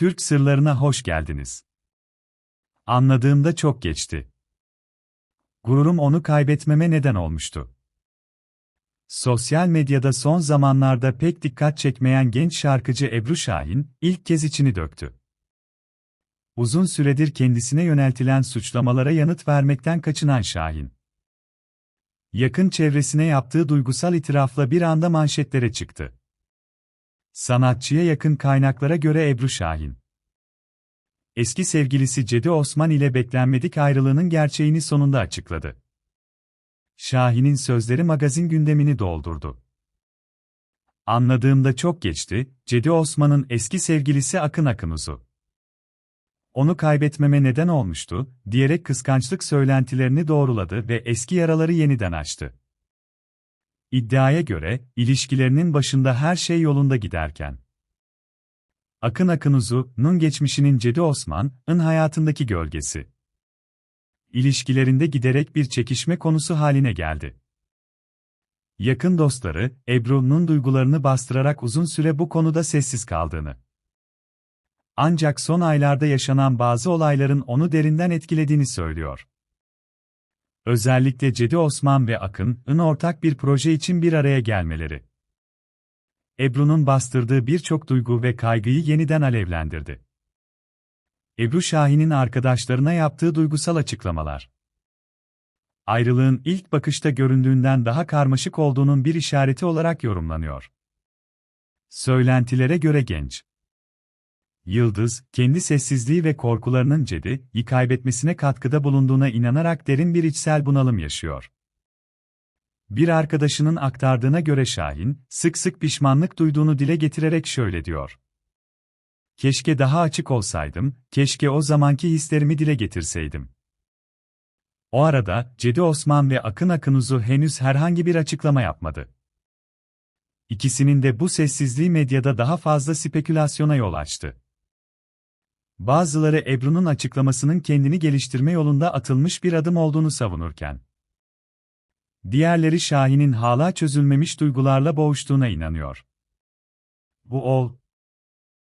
Türk sırlarına hoş geldiniz. Anladığımda çok geçti. Gururum onu kaybetmeme neden olmuştu. Sosyal medyada son zamanlarda pek dikkat çekmeyen genç şarkıcı Ebru Şahin, ilk kez içini döktü. Uzun süredir kendisine yöneltilen suçlamalara yanıt vermekten kaçınan Şahin. Yakın çevresine yaptığı duygusal itirafla bir anda manşetlere çıktı. Sanatçıya yakın kaynaklara göre Ebru Şahin. Eski sevgilisi Cedi Osman ile beklenmedik ayrılığının gerçeğini sonunda açıkladı. Şahin'in sözleri magazin gündemini doldurdu. Anladığımda çok geçti, Cedi Osman'ın eski sevgilisi Akın Akınuzu. Onu kaybetmeme neden olmuştu, diyerek kıskançlık söylentilerini doğruladı ve eski yaraları yeniden açtı. İddiaya göre, ilişkilerinin başında her şey yolunda giderken. Akın Akınuzu'nun geçmişinin Cedi Osman'ın hayatındaki gölgesi. İlişkilerinde giderek bir çekişme konusu haline geldi. Yakın dostları, Ebru'nun duygularını bastırarak uzun süre bu konuda sessiz kaldığını. Ancak son aylarda yaşanan bazı olayların onu derinden etkilediğini söylüyor. Özellikle Cedi Osman ve Akın'ın ortak bir proje için bir araya gelmeleri. Ebru'nun bastırdığı birçok duygu ve kaygıyı yeniden alevlendirdi. Ebru Şahin'in arkadaşlarına yaptığı duygusal açıklamalar. Ayrılığın ilk bakışta göründüğünden daha karmaşık olduğunun bir işareti olarak yorumlanıyor. Söylentilere göre genç. Yıldız, kendi sessizliği ve korkularının Cedi'yi kaybetmesine katkıda bulunduğuna inanarak derin bir içsel bunalım yaşıyor. Bir arkadaşının aktardığına göre Şahin, sık sık pişmanlık duyduğunu dile getirerek şöyle diyor. Keşke daha açık olsaydım, keşke o zamanki hislerimi dile getirseydim. O arada, Cedi Osman ve Akın Akınuzu henüz herhangi bir açıklama yapmadı. İkisinin de bu sessizliği medyada daha fazla spekülasyona yol açtı. Bazıları Ebru'nun açıklamasının kendini geliştirme yolunda atılmış bir adım olduğunu savunurken, diğerleri Şahin'in hala çözülmemiş duygularla boğuştuğuna inanıyor. Bu ol,